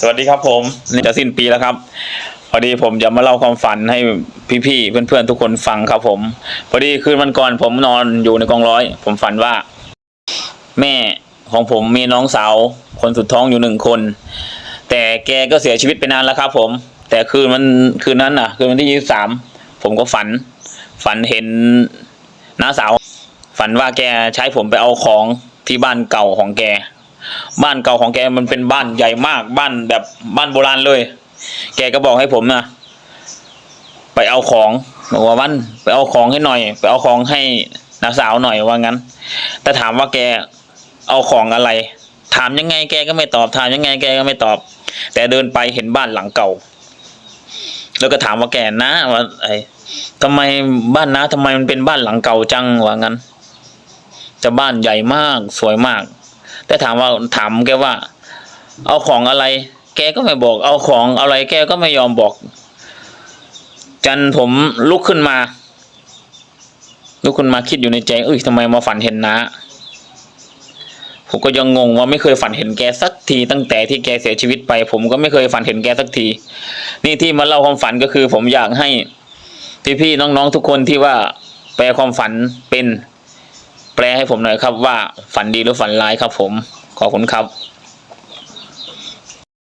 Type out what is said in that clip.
สวัสดีครับผมนี่จะสิ้นปีแล้วครับ พอดีผมจะมาเล่าความฝันให้พี่ๆเพื่อนๆทุกคนฟังครับผม พอดีคืนวันก่อนผมนอนอยู่ในกองร้อย ผมฝันว่า แม่ของผมมีน้องสาวคนสุดท้องอยู่หนึ่งคน แต่แกก็เสียชีวิตไปนานแล้วครับ ผม แต่คืนมันคืนนั้นน่ะ คืนวันที่ยี่สามผมก็ฝัน ฝันเห็นน้าสาว ฝันว่าแกใช้ผมไปเอาของที่บ้านเก่าของแก บ้านเก่าของแกมันเป็นบ้านใหญ่มากบ้านแบบบ้านโบราณเลย แกก็บอกให้ผมนะไปเอาของบอกว่าวันไปเอาของให้หน่อย ไปเอาของให้น้าสาวหน่อยว่างั้น แต่ถามว่าแกเอาของอะไร ถามยังไงแกก็ไม่ตอบถามยังไงแกก็ไม่ตอบ แต่เดินไปเห็นบ้านหลังเก่า แล้วก็ถามว่าแกนะว่าไอ้ทำไมบ้านนะทำไมมันเป็นบ้านหลังเก่าจังว่างั้นจะบ้านใหญ่มากสวยมาก แต่ถามว่าถามแกว่า เอาของอะไร แกก็ไม่บอก เอาของอะไร แกก็ไม่ยอมบอก จันผมลุกขึ้นมา ลุกขึ้นมาคิดอยู่ในใจเอ้ยทำไมมาฝันเห็นนะผมก็ยังงงว่าไม่เคยฝันเห็นแกสักทีตั้งแต่ที่แกเสียชีวิตไป ผมก็ไม่เคยฝันเห็นแกสักที นี่ที่มาเล่าความฝันก็คือ ผมอยากให้พี่ๆน้องๆทุกคนที่ว่าแปลความฝันเป็น แปลให้ผมหน่อยครับว่าฝันดีหรือฝันร้ายครับผม ขอบคุณครับ